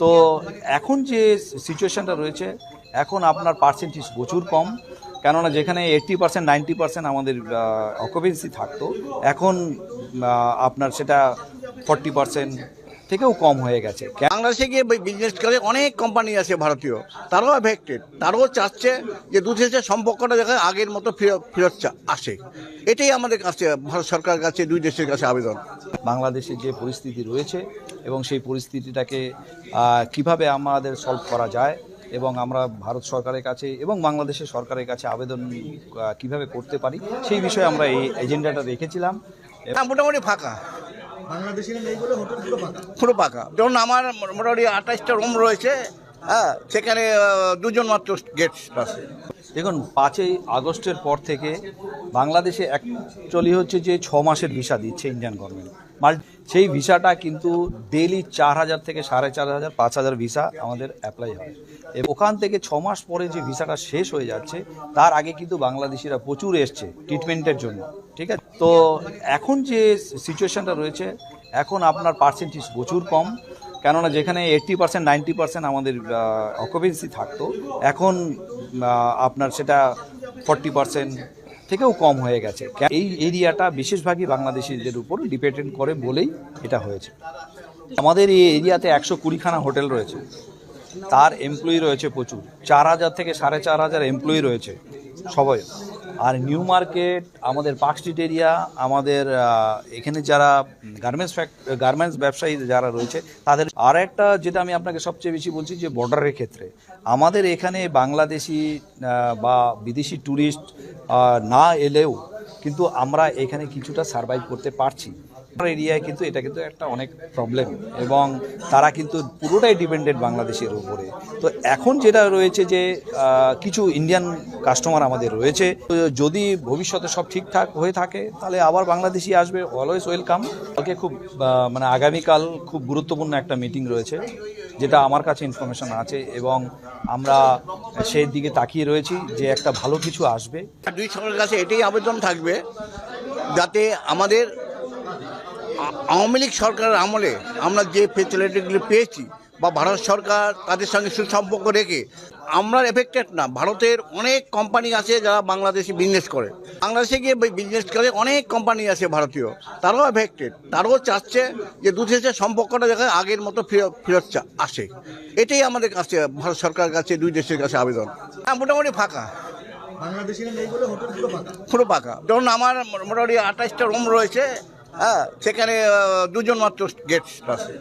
তো এখন যে সিচুয়েশানটা রয়েছে, এখন আপনার পার্সেন্টেজ প্রচুর কম। কেননা যেখানে এইট্টি পার্সেন্ট নাইনটি পার্সেন্ট আমাদের অকুপেন্সি থাকতো, এখন আপনার সেটা ফর্টি পার্সেন্ট থেকেও কম হয়ে গেছে। বাংলাদেশে গিয়ে বিজনেস করে অনেক কোম্পানি আছে ভারতীয়। তারাও এফেক্টেড তারাও চাচ্ছে যে দু দেশের সম্পর্কটা দেখা আগের মতো ফেরত আসে। এটাই আমাদের কাছে ভারত সরকারের কাছে দুই দেশের কাছে আবেদন। বাংলাদেশের যে পরিস্থিতি রয়েছে এবং সেই পরিস্থিতিটাকে কীভাবে আমাদের সলভ করা যায় এবং আমরা ভারত সরকারের কাছে এবং বাংলাদেশের সরকারের কাছে আবেদন কীভাবে করতে পারি সেই বিষয়ে আমরা এই এজেন্ডাটা রেখেছিলাম। মোটামুটি ফাঁকা। বাংলাদেশিরা নেই বলে হোটেল পুরো পাকা। পুরো যেমন আমার মোটামুটি আঠাশটা রুম রয়েছে হ্যাঁ সেখানে দুজন মাত্র গেট আছে। দেখুন পাঁচই আগস্টের পর থেকে বাংলাদেশে অ্যাকচুয়ালি হচ্ছে যে ছ মাসের ভিসা দিচ্ছে ইন্ডিয়ান গভর্নমেন্ট সেই ভিসাটা কিন্তু ডেলি চার হাজার থেকে সাড়ে চার হাজার, পাঁচ হাজার ভিসা আমাদের অ্যাপ্লাই হয় এবং ওখান থেকে ছ মাস পরে যে ভিসাটা শেষ হয়ে যাচ্ছে, তার আগে কিন্তু বাংলাদেশিরা প্রচুর এসছে ট্রিটমেন্টের জন্য, ঠিক আছে? তো এখন যে সিচুয়েশনটা রয়েছে, এখন আপনার পার্সেন্টেজ প্রচুর কম, কেননা যেখানে এইট্টি পার্সেন্ট নাইনটি পার্সেন্ট আমাদের অকুপেন্সি থাকতো, এখন আপনার সেটা ফর্টি পার্সেন্ট থেকেও কম হয়ে গেছে। এই এরিয়াটা বিশেষভাগই বাংলাদেশিদের উপর ডিপেন্ডেন্ট করে বলেই এটা হয়েছে। আমাদের এই এরিয়াতে একশো কুড়িখানা হোটেল রয়েছে। তার এমপ্লয়ি রয়েছে প্রচুর। চার হাজার থেকে সাড়ে চার হাজার এমপ্লয়ি রয়েছে সবাই। আর নিউ মার্কেট, আমাদের পার্ক স্ট্রিট এরিয়া, আমাদের এখানে যারা গার্মেন্টস গার্মেন্টস ব্যবসায়ী যারা রয়েছে, তাদের আর একটা যেটা আমি আপনাকে সবচেয়ে বেশি বলছি যে বর্ডারের ক্ষেত্রে। আমাদের এখানে বাংলাদেশি বা বিদেশি ট্যুরিস্ট না এলেও কিন্তু আমরা এখানে কিছুটা সার্ভাইভ করতে পারছি। এরিয়ায় কিন্তু এটা কিন্তু একটা অনেক প্রবলেম এবং তারা কিন্তু পুরোটাই ডিপেন্ডেন্ট বাংলাদেশের উপরে। তো এখন যেটা রয়েছে যে কিছু ইন্ডিয়ান কাস্টমার আমাদের রয়েছে যদি ভবিষ্যতে সব ঠিকঠাক হয়ে থাকে, তাহলে আবার বাংলাদেশি আসবে অলওয়েজ ওয়েলকাম কালকে খুব মানে আগামীকাল খুব গুরুত্বপূর্ণ একটা মিটিং রয়েছে, যেটা আমার কাছে ইনফরমেশন আছে এবং আমরা সেই দিকে তাকিয়ে রয়েছি যে একটা ভালো কিছু আসবে। দুই সরকারের কাছে এটাই আবেদন থাকবে, যাতে আমাদের আওয়ামী লীগ সরকারের আমলে আমরা যে ফেসিলিটিগুলি পেয়েছি বা ভারত সরকার তাদের সঙ্গে সুসম্পর্ক রেখে আমরা এফেক্টেড না। ভারতের অনেক কোম্পানি আছে যারা বাংলাদেশে বিজনেস করে। বাংলাদেশে গিয়ে বিজনেস করে অনেক কোম্পানি আছে ভারতীয়। তারাও এফেক্টেড তারাও চাচ্ছে যে দু দেশের সম্পর্কটা দেখা আগের মতো ফেরত আসে। এটাই আমাদের কাছে ভারত সরকারের কাছে দুই দেশের কাছে আবেদন। হ্যাঁ মোটামুটি ফাঁকা। পুরো ফাঁকা। পাকা যেমন আমার মোটামুটি আঠাশটা রুম রয়েছে। হ্যাঁ সেখানে দুজন মাত্র গেট আছে।